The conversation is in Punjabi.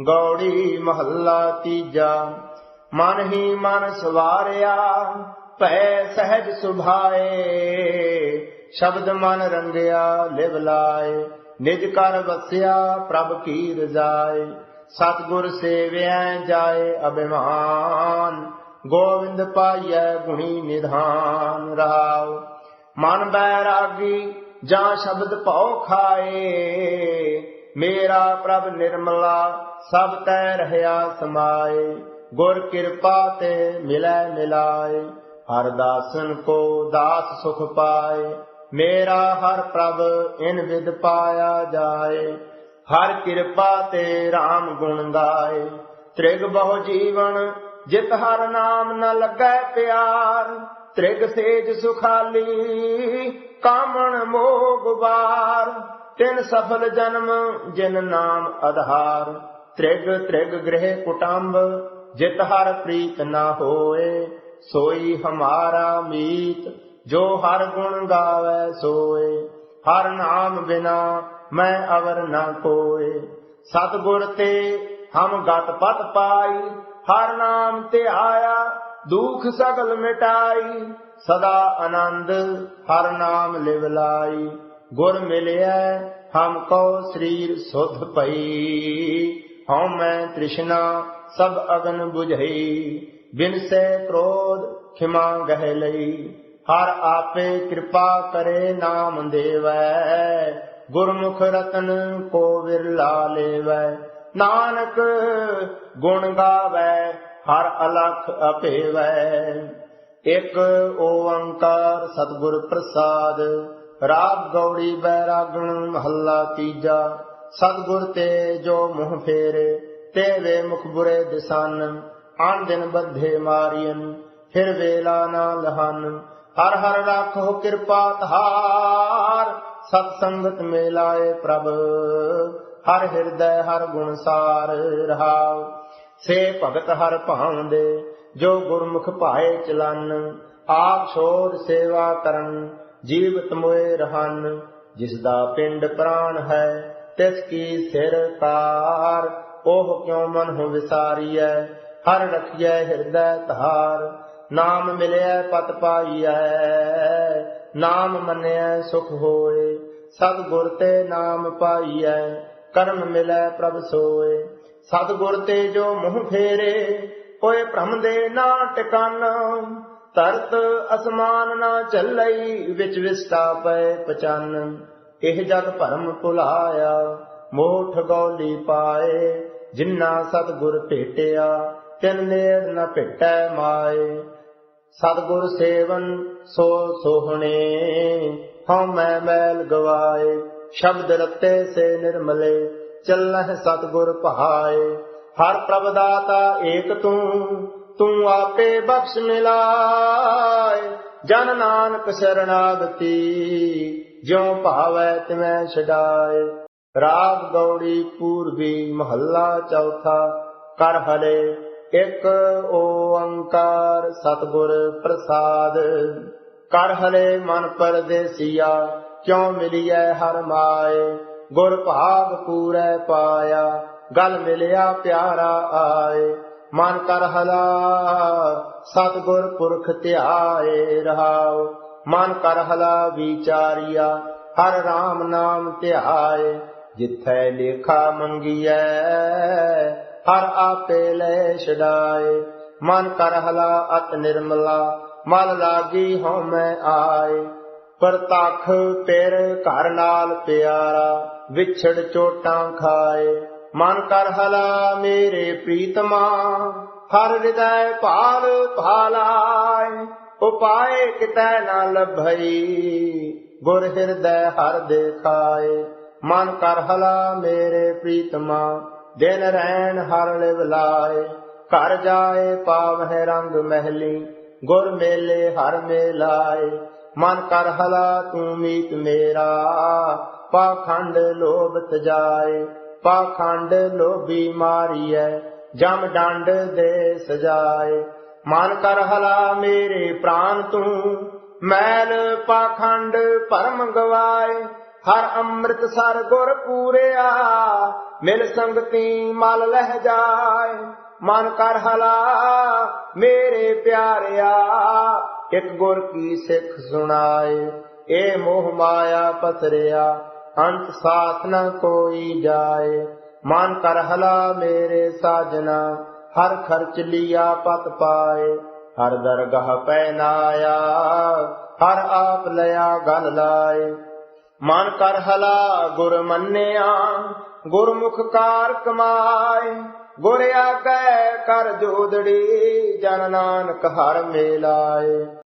ਗੌੜੀ ਮਹੱਲਾ ਤੀਜਾ। ਮਨ ਹੀ ਮਨ ਸਵਾਰਿਆ, ਭੈ ਸਹਿਜ ਸੁਭਾਏ। ਸ਼ਬਦ ਮਨ ਰੰਗਿਆ, ਲਿਵ ਲਾਏ। ਨਿਜ ਕਰ ਵਸਿਆ, ਪ੍ਰਭ ਕੀ ਰਜ਼ਾਏ ਸਤਿਗੁਰ ਸੇਵਿਆ ਜਾਏ ਅਭਿਮਾਨ। ਗੋਵਿੰਦ ਪਾਈਐ ਗੁਣੀ ਨਿਧਾਨ ਰਹਾਉ। ਮਨ ਬੈਰਾਗੀ ਜਾਂ ਸ਼ਬਦ ਭਉ ਖਾਏ। ਮੇਰਾ ਪ੍ਰਭ ਨਿਰਮਲਾ, ਸਭ ਤੈ ਰਹਿਆ ਸਮਾਏ। ਗੁਰ ਕਿਰਪਾ ਤੇ ਮਿਲੈ ਮਿਲਾਏ, ਹਰ ਦਾਸਨ ਕੋ ਦਾਸ ਸੁਖ ਪਾਏ। ਮੇਰਾ ਹਰ ਪ੍ਰਭ ਇਨ ਵਿਦ ਪਾਇਆ ਜਾਏ, ਹਰ ਕਿਰਪਾ ਤੇ RAM ਗੁਣ ਗਾਏ। ਤ੍ਰਿਗ ਬਹੁ ਜੀਵਨ, ਜਿਤ ਹਰ ਨਾਮ ਨ ਲੱਗੈ ਪਿਆਰ। ਤ੍ਰਿਗ ਸੇਜ ਸੁਖਾਲੀ, ਕਾਮਣ ਮੋਗ ਵਾਰ। ਤਿਨ ਸਫਲ ਜਨਮ, ਜਿਨ ਨਾਮ ਆਧਾਰ ਤ੍ਰਿਗ ਤ੍ਰਿਗ ਗ੍ਰਹਿ ਕੁਟੰਬ, ਜਿਤ ਹਰ ਪ੍ਰੀਤ ਨਾ ਹੋਏ। ਸੋਈ ਹਮਾਰਾ ਮੀਤ, ਜੋ ਹਰ ਗੁਣ ਗਾਵੇ ਸੋਏ। ਹਰ ਨਾਮ ਬਿਨਾ ਮੈਂ ਅਵਰ ਨਾ ਕੋਏ। ਸਤਗੁਰ ਤੇ ਹਮ ਗਤ ਪਤ ਪਾਈ। ਹਰ ਨਾਮ ਤੇ ਆਇਆ, ਦੁਖ ਸਗਲ ਮਿਟਾਈ। ਸਦਾ ਆਨੰਦ ਹਰ ਨਾਮ ਲਿਵ ਲਾਈ। ਗੁਰ ਮਿਲਿਆ ਹਮ ਕੋ ਸਰੀਰ ਸੁਧ ਪਈ ਹਉ ਮੈਂ ਤ੍ਰਿਸ਼ਨਾ, ਸਭ ਅਗਨ 부ਝਈ ਬਿਨ ਸੇ ਕ੍ਰੋਧ ਖਿਮਾ ਗਹਿ ਲਈ। ਹਰ ਆਪੇ ਕਿਰਪਾ ਕਰੇ ਨਾਮ ਦੇਵੈ। ਗੁਰਮੁਖ ਰਤਨ ਕੋ ਵਿਰਲਾ ਲੇਵੈ। ਨਾਨਕ ਗੁਣ ਗਾਵੈ, ਹਰ ਅਲਖ ਅਪੇਵੈ। ਇਕ ਓੰਕਾਰ ਸਤਿਗੁਰ ਪ੍ਰਸਾਦ ਰਾਗ ਗੌੜੀ ਬੈਰਾਗਣ ਮਹੱਲਾ ਤੀਜਾ, ਸਤਿਗੁਰ ਤੇ ਜੋ ਮੁਹ ਫੇਰੇ, ਤੇ ਵੇ ਮੁਖ ਬੁਰੇ ਦਿਸਨ ਆਨ ਦਿਨ ਬੱਧੇ ਮਾਰੀਨ, ਫਿਰ ਵੇਲਾ ਨਾ ਲਹਨ। ਹਰ ਹਰ ਰਾਖੋ ਕਿਰਪਾ ਧਾਰ, ਸਤ ਸੰਗਤ ਮੇ ਪ੍ਰਭ। ਹਰ ਹਿਰਦੈ ਹਰ ਗੁਣ ਸਾਰ ਰਹਾਉ। ਸੇ ਭਗਤ ਹਰ ਭਾਉਂਦੇ, ਜੋ ਗੁਰਮੁਖ ਭਾਏ ਚਲਨ, ਆਪ ਛੋੜ ਸੇਵਾ ਕਰਨ। ਜੀਵਤ ਮੋਏ ਰਹਨ, ਜਿਸ ਦਾ ਪਿੰਡ ਪ੍ਰਾਣ ਹੈ, ਤਿਸ ਕੀ ਸਿਰ ਕਾਰ ਉਹ ਕਿਉ ਮਨ ਹੋ ਵਿਸਾਰੀਐ? ਹਰ ਰਖਿਐ ਹਿਰਦੈ ਧਾਰ ਨਾਮ ਮਿਲਿਆ ਪਤ ਪਾਈਐ। ਨਾਮ ਮੰਨਿਆ ਸੁਖ ਹੋਏ ਸਤ ਗੁਰ ਤੇ ਨਾਮ ਪਾਈਐ, ਕਰਮ ਮਿਲੈ ਪ੍ਰਭ ਸੋਏ। ਸਤ ਗੁਰ ਤੇ ਜੋ ਮੂੰਹ ਫੇਰੇ ਓਏ ਭ੍ਰਮ ਦੇ ਨਾ ਟਿਕਾਨ। ਤਰਤ ਅਸਮਾਨ ਨਾ ਚੱਲਈ, ਵਿੱਚ ਵਿਸਟਾ ਪਏ ਪਚਨ। ਇਹ ਜਗ ਭਰਮ ਭੁਲਾਇਆ, ਮੋਠ ਗੌਲੀ ਪਾਏ। ਜਿਨ੍ਹਾਂ ਸਤ ਭੇਟਿਆ, ਤਿਨ ਨੇੜ ਨ ਭੇਟੈ ਮਾਏ। ਸਤਿਗੁਰ ਸੇਵਨ ਸੋ ਸੋਹਣੇ, ਹਉ ਮੈਂ ਮੈਲ ਗਵਾਏ। ਸ਼ਬਦ ਰਤੇ ਸੇ ਨਿਰਮਲੇ, ਚੱਲਹਿ ਸਤਿਗੁਰ ਪਹਾਏ। ਹਰ ਪ੍ਰਭ ਦਾਤਾ ਏਕ ਤੂੰ ਤੂੰ ਆਪੇ ਬਖਸ਼ ਮਿਲਾਏ, ਜਨ ਨਾਨਕ ਸਰਣਾਗਤੀ, ਜਿਉ ਭਾਵੈ ਤਿਵੈ ਛਡਾਏ। ਰਾਗ ਗੌੜੀ ਪੂਰਬੀ ਮਹੱਲਾ ਚੌਥਾ, ਕਰ ਹਲੇ ਇਕ ਓੰਕਾਰ ਸਤਿਗੁਰ ਪ੍ਰਸਾਦ। ਕਰ ਹਲੇ ਮਨ ਪਰਦੇਸੀਆ, ਕਿਉ ਮਿਲਿਐ ਹਰ ਮਾਏ? ਗੁਰ ਭਾਗ ਪੂਰੈ ਪਾਇਆ, ਗਲ ਮਿਲਿਆ ਪਿਆਰਾ ਆਏ। ਮਨ ਕਰ ਹਲਾ, ਸਤਿਗੁਰ ਪੁਰਖ ਧਿਆਏ ਰਹਾਉ। ਮਨ ਕਰ ਹਲਾ ਵਿਚਾਰੀਆ, ਹਰ RAM ਨਾਮ ਧਿਆਏ। ਜਿੱਥੈ ਲੇਖਾ ਮੰਗੀਐ, ਹਰ ਆਪੇ ਲੈ ਛਡਾਏ। ਮਨ ਕਰ ਹਲਾ ਅਤ ਨਿਰਮਲਾ, ਮਨ ਲਾਗੀ ਹਉ ਮੈਂ ਆਏ। ਪਰਤਖ ਪਿਰ ਘਰ ਨਾਲ ਪਿਆਰਾ, ਵਿਛੜ ਚੋਟਾਂ ਖਾਏ। ਮਨ ਕਰ ਹਲਾ ਮੇਰੇ ਪ੍ਰੀਤਮਾ, ਹਰ ਹਿਰਦੈ ਭਾਲ ਭਾਲਾਏ, ਉਪਾਏ ਕਿਤੈ ਨਾ ਲਭਈ, ਗੁਰ ਹਿਰਦੈ ਹਰ ਦੇਖਾਏ। ਮਨ ਕਰ ਹਲਾ ਮੇਰੇ ਪ੍ਰੀਤਮਾ, ਦਿਨ ਰਹਿਣ ਹਰ ਲਿਵ ਲਾਏ। ਘਰ ਜਾਏ ਪਾਵਹਿ ਰੰਗ ਮਹਿਲੀ, ਗੁਰ ਮੇਲੇ ਹਰ ਮੇਲਾਏ। ਮਨ ਕਰ ਹਲਾ ਤੂੰ ਮੀਤ ਮੇਰਾ, ਪਾਖੰਡ ਲੋਭ ਤਜਾਏ ਪਾਖੰਡ ਲੋਭੀ ਮਾਰੀਐ, ਜਮ ਡੰਡ ਦੇ ਸਜਾਏ। ਮਨ ਕਰ ਹਲਾ ਮੇਰੇ ਪ੍ਰਾਨ ਤੂੰ, ਮੈਲ ਪਾਖੰਡ ਭਰਮ ਗਵਾਏ। ਹਰ ਅੰਮ੍ਰਿਤ ਸਰ ਗੁਰ ਪੂਰਿਆ, ਮਿਲ ਸੰਗਤੀ ਮਲ ਲਹਿ ਜਾਏ। ਮਨ ਕਰ ਹਲਾ ਮੇਰੇ ਪਿਆਰਿਆ, ਇੱਕ ਗੁਰ ਕੀ ਸਿੱਖ ਸੁਣਾਏ। ਏ ਮੋਹ ਮਾਇਆ ਪਤਰਿਆ ਅੰਤ ਸਾਥ ਨ ਕੋਈ ਜਾਏ। ਮਨ ਕਰ ਹਲਾ ਮੇਰੇ ਸਾਜਨਾ, ਹਰ ਖਰਚ ਲਿਆ ਪਤ ਪਾਏ। ਹਰ ਦਰਗਾਹ ਪੈ ਹਰ ਆਪ ਲਿਆ ਗਲ ਲਾਏ। ਮਨ ਕਰ ਹਲਾ ਗੁਰ ਮੰਨਿਆ, ਗੁਰਮੁਖ ਕਾਰ ਕਮਾਏ। ਗੁਰ ਆਗੈ ਕਰ ਜੋਦੜੀ, ਜਨ ਨਾਨਕ ਹਰ ਮੇਲਾਏ।